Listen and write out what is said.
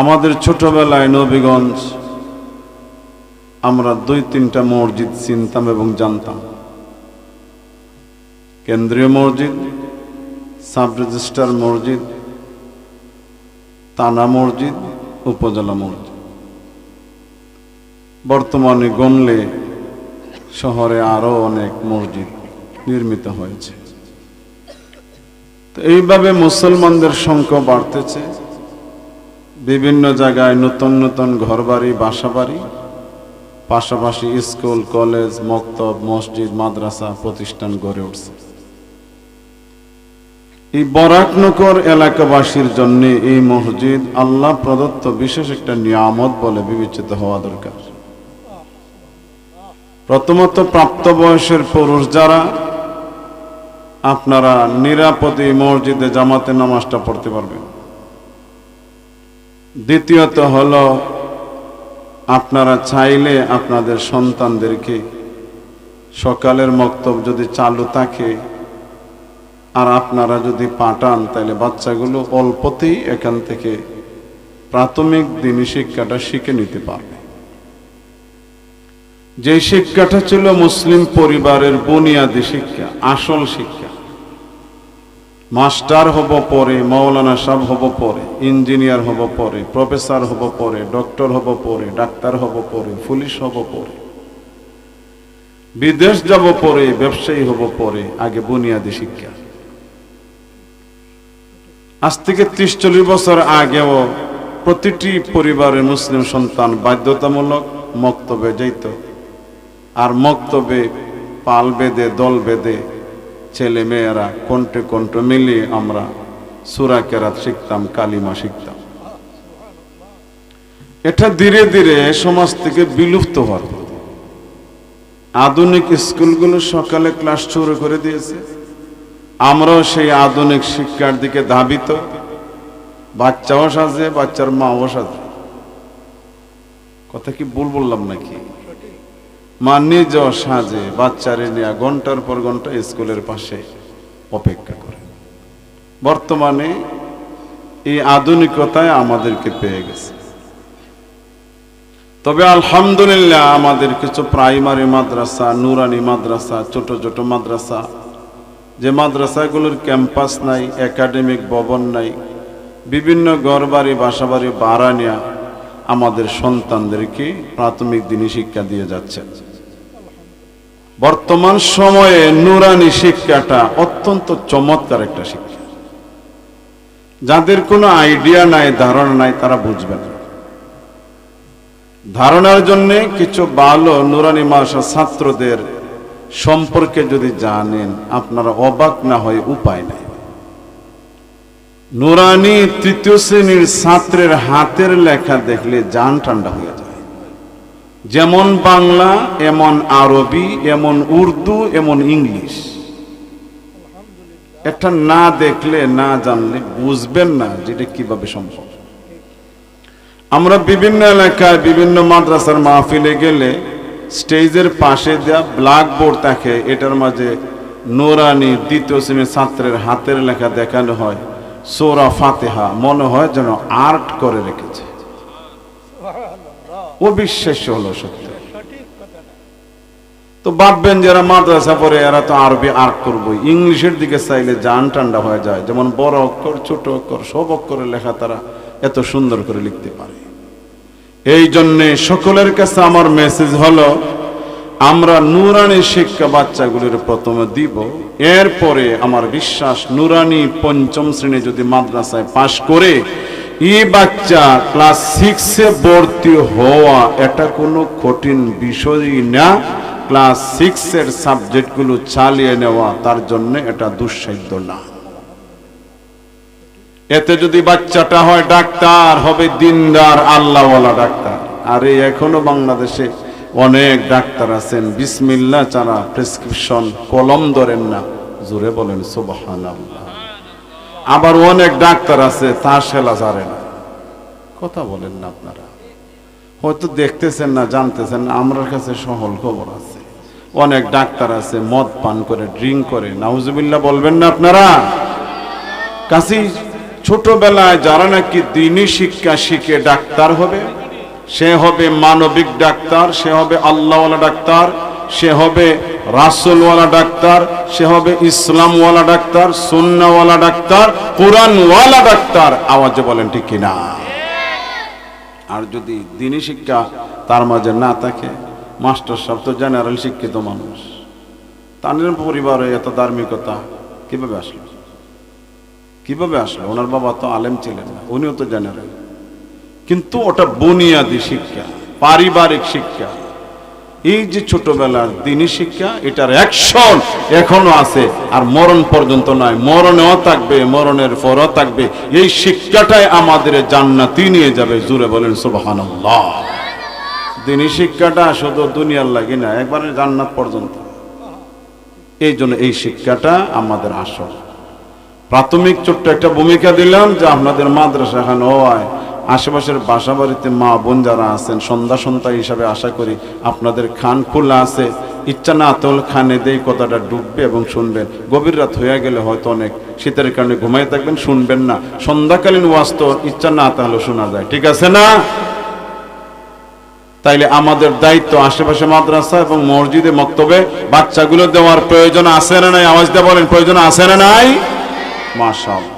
আমাদের ছোটবেলায় নবীগঞ্জ, আমরা দুই তিনটা মসজিদ চিনতাম এবং জানতাম। কেন্দ্রীয় মসজিদ সাব রেজিস্ট্রার মসজিদ, তানা মসজিদ, উপজেলা মসজিদ। বর্তমানে গমলে শহরে আরও অনেক মসজিদ নির্মিত হয়েছে। তো এইভাবে মুসলমানদের সংখ্যা বাড়তেছে। বিভিন্ন জায়গায় নতুন নতুন ঘরবাড়ি, বাসাবাড়ি, পাশাপাশি স্কুল, কলেজ, মক্তব, মসজিদ, মাদ্রাসা প্রতিষ্ঠান গড়ে উঠছে। এই বরাকনগর এলাকাবাসীর জন্য এই মসজিদ আল্লাহ প্রদত্ত বিশেষ একটা নিয়ামত বলে বিবেচিত হওয়া দরকার। প্রথমত প্রাপ্তবয়সের পুরুষ যারা, আপনারা নিরাপদে মসজিদে জামাতে নামাজটা পড়তে পারবেন। দ্বিতীয়ত হলো, আপনারা চাইলে আপনাদের সন্তানদেরকে সকালের মক্তব যদি চালু থাকে, আর আপনারা যদি পাঠান, তাহলে বাচ্চাগুলো অল্পতেই এখান থেকে প্রাথমিক দিনী শিক্ষাটা শিখে নিতে পারবে। যে শিক্ষাটা ছিল মুসলিম পরিবারের বুনিয়াদী শিক্ষা, আসল শিক্ষা। মাস্টার হব পরে, মৌলানা সাহেব হব পরে, ইঞ্জিনিয়ার হব পরে, প্রফেসর হব পরে, ডক্টর হব পরে, ডাক্তার হব পরে, পুলিশ হব পরে। বিদেশ যাব পরে, ব্যবসায়ী হব পরে, আগে বুনিয়াদী শিক্ষা। আজ থেকে ত্রিশ চল্লিশ বছর আগেও প্রতিটি পরিবারের মুসলিম সন্তান বাধ্যতামূলক মক্তবে যাইত। আর মক্তবে পাল বেঁধে, দল বেঁধে ছেলে মেয়েরা কণ্ঠে কণ্ঠ মিলিয়ে আমরা সুরা কেরাত শিখতাম, কালিমা শিখতাম। এটা ধীরে ধীরে সমাজ থেকে বিলুপ্ত হওয়ার আধুনিক স্কুলগুলো সকালে ক্লাস শুরু করে দিয়েছে। আমরাও সেই আধুনিক শিক্ষার দিকে ধাবিত। বাচ্চাও সাজে, বাচ্চার মাও সাজে। কথা কি ভুল বললাম নাকি? মা নিজ সাজে বাচ্চারে নিয়ে ঘণ্টার পর ঘণ্টা স্কুলের পাশে অপেক্ষা করে। বর্তমানে এই আধুনিকতায় আমাদেরকে পেয়ে গেছে। তবে আলহামদুলিল্লাহ আমাদের কিছু প্রাইমারি মাদ্রাসা, নুরানি মাদ্রাসা, ছোট ছোট মাদ্রাসা, যে মাদ্রাসাগুলোর ক্যাম্পাস নাই, একাডেমিক ভবন নাই, বিভিন্ন ঘরবাড়ি, বাসাবাড়ি ভাড়া নেয়া আমাদের সন্তানদেরকে প্রাথমিক দিনী শিক্ষা দিয়ে যাচ্ছে বর্তমান সময়ে নুরানি শিক্ষাটা অত্যন্ত চমৎকার একটা শিক্ষা। যাদের কোনো আইডিয়া নাই, ধারণা নাই, তারা বুঝবে না। ধারণার জন্য কিছু ভালো নুরানি মাসা ছাত্রদের সম্পর্কে যদি জানেন, আপনারা অবাক না হয়ে উপায় নাই। নুরানি তৃতীয় শ্রেণির ছাত্রের হাতের লেখা দেখলে যান ঠান্ডা হয়ে যায়। যেমন বাংলা, এমন আরবি, এমন উর্দু, এমন ইংলিশ। এটা না দেখলে, না জানলে বুঝবেন না যেটা কীভাবে সম্ভব। আমরা বিভিন্ন এলাকায়, বিভিন্ন মাদ্রাসার মাহফিলে গেলে স্টেজের পাশে দেওয়া ব্ল্যাকবোর্ড থাকে, এটার মাঝে নোরানি দ্বিতীয় শ্রেণির ছাত্রের হাতের লেখা দেখানো হয়, সোরা ফাতেহা। মনে হয় যেন আর্ট করে রেখেছে। অবিশ্বাস্য হলো সত্য। তো ভাববেন যারা মাদ্রাসা পড়ে, এরা তো আরবি আর্ট করব। ইংলিশের দিকে চাইলে জান ঠান্ডা হয়ে যায়। যেমন বড় অক্ষর, ছোট অক্ষর, সব অক্ষরে লেখা তারা এত সুন্দর করে লিখতে পারে। এই জন্যে সকলের কাছে আমার মেসেজ হলো, আমরা নুরানি শিক্ষা বাচ্চাগুলির প্রথমে দিব। এরপরে আমার বিশ্বাস, নুরানি পঞ্চম শ্রেণি যদি মাদ্রাসায় পাশ করে এই বাচ্চা ক্লাস সিক্সে ভর্তি হওয়া এটা কোনো কঠিন বিষয়ই না। ক্লাস সিক্সের সাবজেক্টগুলো চালিয়ে নেওয়া, তার জন্য এটা দুঃসাধ্য না। এতে যদি বাচ্চাটা হয় ডাক্তার, হবে দিনদার, আল্লাহওয়ালা ডাক্তার। আরে এখনও বাংলাদেশে অনেক ডাক্তার আছেন। বিসমিল্লা চারা প্রেসক্রিপশন কলম ধরেন না। জোরে বলেন সুবাহান আবার অনেক ডাক্তার আছে, তা সেলা জারে না। কথা বলেন না আপনারা। হয়তো দেখতেছেন না, জানতেছেন না আমার কাছে সহল খবর আছে। অনেক ডাক্তার আছে, মদ পান করে, ড্রিঙ্ক করে। নাউজুবিল্লাহ বলবেন না আপনারা? কাছেই ছোটবেলায় যারা নাকি দিনই শিক্ষা শিখে ডাক্তার হবে, সে হবে মানবিক ডাক্তার, সে হবে আল্লাহওয়ালা ডাক্তার, সে হবে রাসুলওয়ালা ডাক্তার, সে হবে ইসলামওয়ালা ডাক্তার, সুন্নাওয়ালা ডাক্তার, কোরআনওয়ালা ডাক্তার। আওয়াজে বলেন, ঠিক কিনা? আর যদি দিনী শিক্ষা তার মাঝে না থাকে, মাস্টার সাহেব তো জেনারেল শিক্ষিত মানুষ। তাদের পরিবারে এত ধার্মিকতা কীভাবে আসলো? কীভাবে আসলো? ওনার বাবা তো আলেম ছিলেন না, উনিও তো জেনারেল। কিন্তু ওটা বুনিয়াদি শিক্ষা, পারিবারিক শিক্ষা। এই যে ছোটবেলার দিনী শিক্ষা, এটার অ্যাকশন এখনও আছে। আর মরণ পর্যন্ত নয়, মরণেও থাকবে, মরণের পরও থাকবে। এই শিক্ষাটাই আমাদের জান্নাতি নিয়ে যাবে, জুড়ে বলেন সুবহানাল্লাহ। দিনী শিক্ষাটা শুধু দুনিয়ার লাগে না, একবারে জান্নাত পর্যন্ত। এই জন্য এই শিক্ষাটা আমাদের আসল। প্রাথমিক ছোট্ট একটা ভূমিকা দিলাম যে আপনাদের মাদ্রাসা এখানে হয়। আশেপাশের বাসা বাড়িতে মা বোন যারা আছেন, সন্ধ্যা সন্ধ্যা হিসাবে আশা করি আপনাদের খান খোলা আছে। ইচ্ছা না তোল খানে দেই কথাটা ডুববে এবং শুনবেন। গভীর রাত হয়ে গেলে হয়তো অনেক শীতের কারণে ঘুমাই থাকবেন, শুনবেন না। সন্ধ্যাকালীন ওয়াজ তো ইচ্ছা না তাহলে শোনা যায়। ঠিক আছে না? তাইলে আমাদের দায়িত্ব আশেপাশে মাদ্রাসা এবং মসজিদে মক্তবে বাচ্চাগুলো দেওয়ার প্রয়োজন আছে না নাই? আওয়াজ দিয়ে বলেন, প্রয়োজন আছে না নাই? মাশাআল্লাহ।